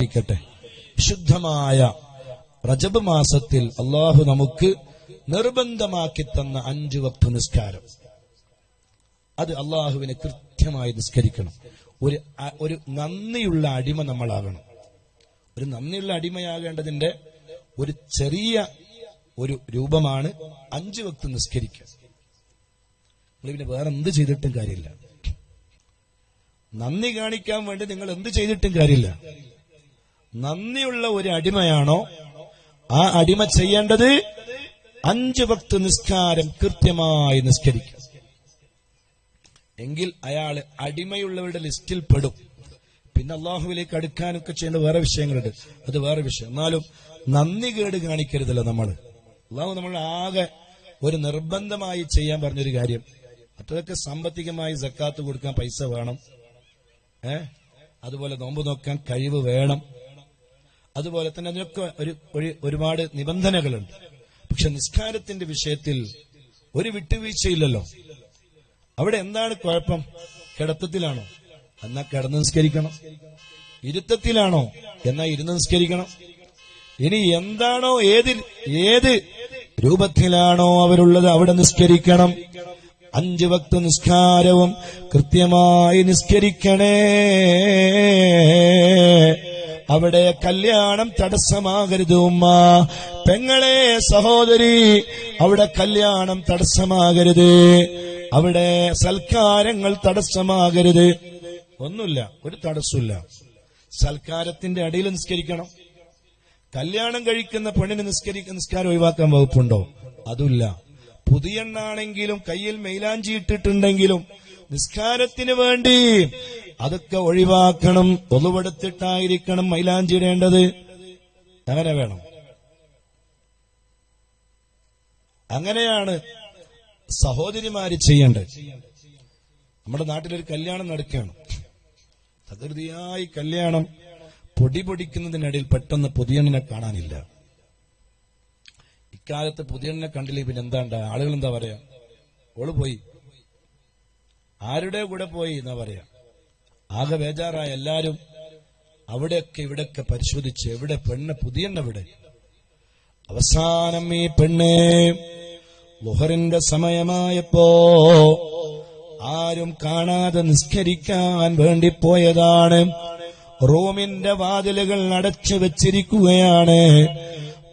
ഇരിക്കട്ടെ ശുദ്ധമായ റജബ് മാസത്തിൽ അള്ളാഹു നമുക്ക് നിർബന്ധമാക്കി തന്ന അഞ്ചു വക്ത നിസ്കാരം. അത് അള്ളാഹുവിനെ കൃത്യമായി നിസ്കരിക്കണം. ഒരു ഒരു നന്ദിയുള്ള അടിമ നമ്മളാകണം. ഒരു നന്ദിയുള്ള അടിമയാകേണ്ടതിന്റെ ഒരു ചെറിയ ഒരു രൂപമാണ് അഞ്ചു വക്ത് നിസ്കരിക്കുക. നിങ്ങൾ പിന്നെ വേറെ എന്ത് ചെയ്തിട്ടും കാര്യമില്ല. നന്ദി കാണിക്കാൻ വേണ്ടി നിങ്ങൾ എന്ത് ചെയ്തിട്ടും കാര്യമില്ല. നന്ദിയുള്ള ഒരു അടിമയാണോ? ആ അടിമ ചെയ്യേണ്ടത് അഞ്ചു ഭക്ത് നിസ്കാരം കൃത്യമായി നിസ്കരിക്കും. എങ്കിൽ അയാൾ അടിമയുള്ളവരുടെ ലിസ്റ്റിൽ പെടും. പിന്നെ അള്ളാഹുവിലേക്ക് അടുക്കാനൊക്കെ ചെയ്യേണ്ട വേറെ വിഷയങ്ങളുണ്ട്. അത് വേറെ വിഷയം. എന്നാലും നന്ദി കേട് കാണിക്കരുതല്ലോ നമ്മൾ അള്ളാഹു നമ്മൾ ആകെ ഒരു നിർബന്ധമായി ചെയ്യാൻ പറഞ്ഞൊരു കാര്യം. അത്രയൊക്കെ സാമ്പത്തികമായി സക്കാത്ത് കൊടുക്കാൻ പൈസ വേണം. ഏ? അതുപോലെ നോമ്പ് നോക്കാൻ കഴിവ് വേണം. അതുപോലെ തന്നെ അതിനൊക്കെ ഒരു ഒരു- ഒരുപാട് നിബന്ധനകളുണ്ട്. പക്ഷെ നിസ്കാരത്തിന്റെ വിഷയത്തിൽ ഒരു വിട്ടുവീഴ്ചയില്ലല്ലോ. അവിടെ എന്താണ് കുഴപ്പം? കിടത്തത്തിലാണോ? എന്നാ കിടന്ന് നിസ്കരിക്കണം. ഇരുത്തത്തിലാണോ? എന്നാ ഇരുന്ന് നിസ്കരിക്കണം. ഇനി എന്താണോ ഏത് ഏത് രൂപത്തിലാണോ അവരുള്ളത് അവിടെ നിസ്കരിക്കണം. അഞ്ചു വക്ത നിസ്കാരവും കൃത്യമായി നിസ്കരിക്കണേ. അവിടെ കല്യാണം തടസ്സമാകരുത് ഉമ്മ. പെങ്ങളെ സഹോദരി അവിടെ കല്യാണം തടസ്സമാകരുത്. അവിടെ സൽക്കാരങ്ങൾ തടസ്സമാകരുത്. ഒന്നുമില്ല ഒരു തടസ്സമില്ല. സൽക്കാരത്തിന്റെ അടിയിൽ നിസ്കരിക്കണം. കല്യാണം കഴിക്കുന്ന പെണ്ണിന് നിസ്കരിക്കുന്ന നിസ്കാരം ഒഴിവാക്കാൻ വകുപ്പുണ്ടോ? അതുമില്ല. പുതിയെണ്ണാണെങ്കിലും കയ്യിൽ മെയിലാഞ്ചി ഇട്ടിട്ടുണ്ടെങ്കിലും നിസ്കാരത്തിന് വേണ്ടി അതൊക്കെ ഒഴിവാക്കണം. മൈലാഞ്ചി ഇടേണ്ടത്. അങ്ങനെ വേണം. അങ്ങനെയാണ് സഹോദരിമാര് ചെയ്യേണ്ടത്. നമ്മുടെ നാട്ടിലൊരു കല്യാണം നടക്കുകയാണ്. തകൃതിയായി കല്യാണം പൊടി പൊടിക്കുന്നതിനിടയിൽ പെട്ടെന്ന് പുതിയണ്ണിനെ കാണാനില്ല. ഇക്കാലത്ത് പുതിയണ്ണിനെ കണ്ടില്ലേ? പിന്നെ എന്താണ്ട? ആളുകൾ എന്താ പറയാ? ഓൾ പോയി. ആരുടെ കൂടെ പോയി എന്നാ പറയാ? ആകെ ബേജാറായ എല്ലാരും അവിടെയൊക്കെ ഇവിടെയൊക്കെ പരിശോധിച്ച് എവിടെ പെണ്ണ് പുതിയണ്ണവിടെ അവസാനം ഈ പെണ്ണ് ലുഹറിന്റെ സമയമായപ്പോ ആരും കാണാതെ നിസ്കരിക്കാൻ വേണ്ടി പോയതാണ്. റൂമിന്റെ വാതിലുകൾ അടച്ചു വെച്ചിരിക്കുകയാണ്.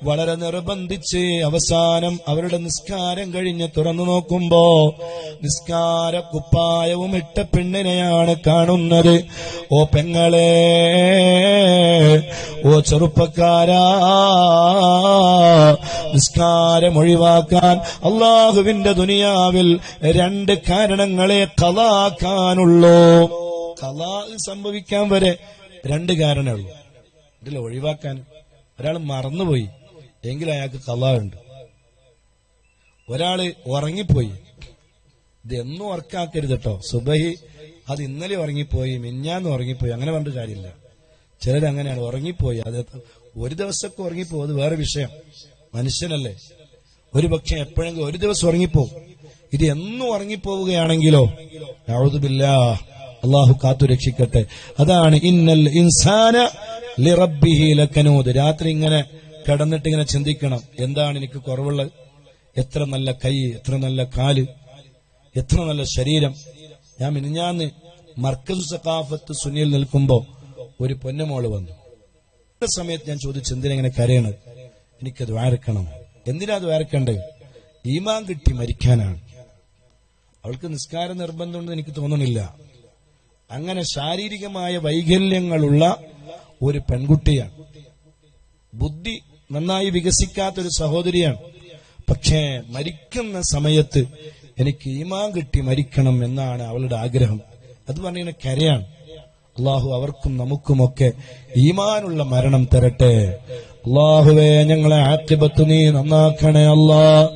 വളരെ നിർബന്ധിച്ച് അവസാനം അവരുടെ നിസ്കാരം കഴിഞ്ഞ് തുറന്നു നോക്കുമ്പോ നിസ്കാര കുപ്പായവും ഇട്ട പെണ്ണിനെയാണ് കാണുന്നത്. ഓ പെങ്ങളെ ഓ ചെറുപ്പക്കാരാ നിസ്കാരം ഒഴിവാക്കാൻ അള്ളാഹുവിന്റെ ദുനിയാവിൽ രണ്ട് കാരണങ്ങളെ കലാക്കാനുള്ളൂ. കലാ സംഭവിക്കാൻ വരെ രണ്ട് കാരണമേ ഉള്ളൂ. ഇതിൽ ഒഴിവാക്കാൻ ഒരാൾ മറന്നുപോയി. എങ്കിൽ അയാൾക്ക് കലാ ഉണ്ട് ഒരാൾ ഉറങ്ങിപ്പോയി. ഇത് എന്നും ഉറക്കാക്കരുത് കേട്ടോ. സുബഹി അത് ഇന്നലെ ഉറങ്ങിപ്പോയി മിഞ്ഞാന്ന് ഉറങ്ങിപ്പോയി അങ്ങനെ പറഞ്ഞിട്ട് കാര്യമില്ല. ചിലരങ്ങനെയാണ് ഉറങ്ങിപ്പോയി. അത് ഒരു ദിവസമൊക്കെ ഉറങ്ങിപ്പോകും അത് വേറെ വിഷയം. മനുഷ്യനല്ലേ? ഒരു പക്ഷെ എപ്പോഴെങ്കിലും ഒരു ദിവസം ഉറങ്ങിപ്പോവും. ഇത് എന്നും ഉറങ്ങിപ്പോവുകയാണെങ്കിലോ? യാതുമില്ല അള്ളാഹു കാത്തു രക്ഷിക്കട്ടെ. അതാണ് ഇന്നൽ ഇൻസാന ലിറബ്ബിഹി ലക്കനൂദ്. രാത്രി ഇങ്ങനെ കിടന്നിട്ട് ഇങ്ങനെ ചിന്തിക്കണം. എന്താണ് എനിക്ക് കുറവുള്ളത്? എത്ര നല്ല കൈ എത്ര നല്ല കാൽ എത്ര നല്ല ശരീരം. ഞാൻ മിനിഞ്ഞാന്ന് മർക്കസ് സഖാഫത്ത് സുനിയിൽ നിൽക്കുമ്പോ ഒരു പൊന്നമോൾ വന്നു. ആ സമയത്ത് ഞാൻ ചോദിച്ചു എന്തിനെങ്ങനെ കരയണത്? എനിക്കത് വരക്കണം എന്തിനാ അത് വരക്കണ്ടത് ഈമാൻ കിട്ടി മരിക്കാനാണ്. അവൾക്ക് നിസ്കാര നിർബന്ധമുണ്ടെന്ന് എനിക്ക് തോന്നണില്ല. അങ്ങനെ ശാരീരികമായ വൈകല്യങ്ങളുള്ള ഒരു പെൺകുട്ടിയാണ്. ബുദ്ധി നന്നായി വികസിക്കാത്ത ഒരു സഹോദരിയാണ്. പക്ഷേ മരിക്കുന്ന സമയത്ത് എനിക്ക് ഈമാൻ കിട്ടി മരിക്കണം എന്നാണ് അവളുടെ ആഗ്രഹം. അത് പറഞ്ഞ കരയാണ്. അള്ളാഹു അവർക്കും നമുക്കുമൊക്കെ ഈമാനുള്ള മരണം തരട്ടെ. അള്ളാഹുവേ ഞങ്ങളെ ആക്കിബത്ത് നീ നന്നാക്കണേ അല്ലാ.